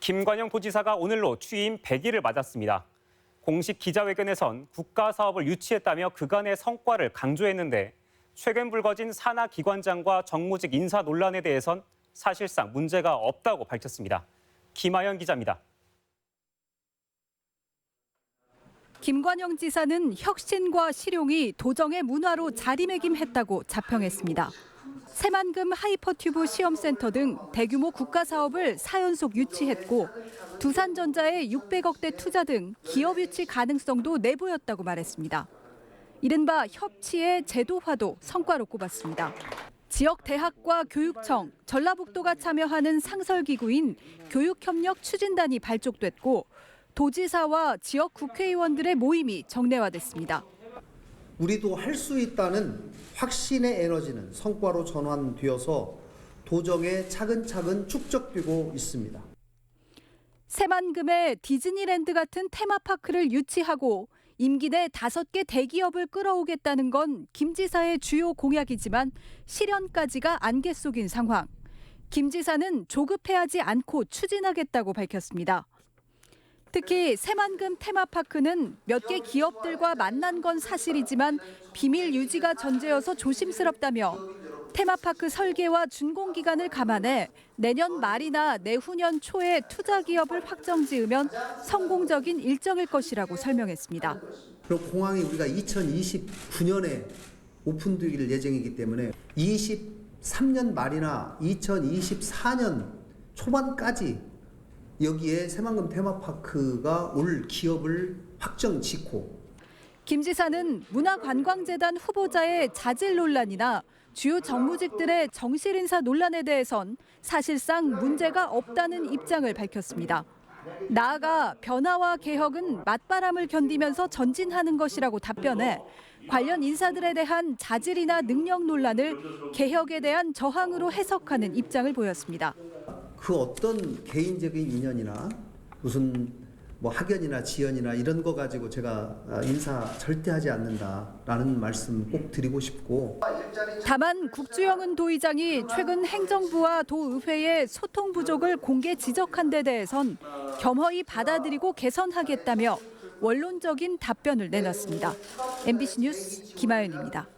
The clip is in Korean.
김관영 도지사가 오늘로 취임 100일을 맞았습니다. 공식 기자회견에선 국가 사업을 유치했다며 그간의 성과를 강조했는데 최근 불거진 산하 기관장과 정무직 인사 논란에 대해선 사실상 문제가 없다고 밝혔습니다. 김아연 기자입니다. 김관영 지사는 혁신과 실용이 도정의 문화로 자리매김했다고 자평했습니다. 새만금 하이퍼튜브 시험센터 등 대규모 국가 사업을 4연속 유치했고 두산전자의 600억대 투자 등 기업 유치 가능성도 내보였다고 말했습니다. 이른바 협치의 제도화도 성과로 꼽았습니다. 지역 대학과 교육청, 전라북도가 참여하는 상설기구인 교육협력 추진단이 발족됐고 도지사와 지역 국회의원들의 모임이 정례화됐습니다. 우리도 할 수 있다는 확신의 에너지는 성과로 전환되어서 도정에 차근차근 축적되고 있습니다. 새만금의 디즈니랜드 같은 테마파크를 유치하고 임기 내 다섯 개 대기업을 끌어오겠다는 건 김 지사의 주요 공약이지만 실현까지가 안개 속인 상황. 김 지사는 조급해하지 않고 추진하겠다고 밝혔습니다. 특히 새만금 테마파크는 몇 개 기업들과 만난 건 사실이지만 비밀 유지가 전제여서 조심스럽다며 테마파크 설계와 준공 기간을 감안해 내년 말이나 내후년 초에 투자 기업을 확정 지으면 성공적인 일정일 것이라고 설명했습니다. 그리고 공항이 우리가 2029년에 오픈되기를 예정이기 때문에 23년 말이나 2024년 초반까지 여기에 새만금 테마파크가 올 기업을 확정 짓고 김 지사는 문화관광재단 후보자의 자질 논란이나 주요 정무직들의 정실 인사 논란에 대해선 사실상 문제가 없다는 입장을 밝혔습니다. 나아가 변화와 개혁은 맞바람을 견디면서 전진하는 것이라고 답변해 관련 인사들에 대한 자질이나 능력 논란을 개혁에 대한 저항으로 해석하는 입장을 보였습니다. 그 어떤 개인적인 인연이나 무슨 뭐 학연이나 지연이나 이런 거 가지고 제가 인사 절대 하지 않는다라는 말씀 꼭 드리고 싶고 다만 국주영은 도의장이 최근 행정부와 도의회의 소통 부족을 공개 지적한 데 대해선 겸허히 받아들이고 개선하겠다며 원론적인 답변을 내놨습니다. MBC 뉴스 김아연입니다.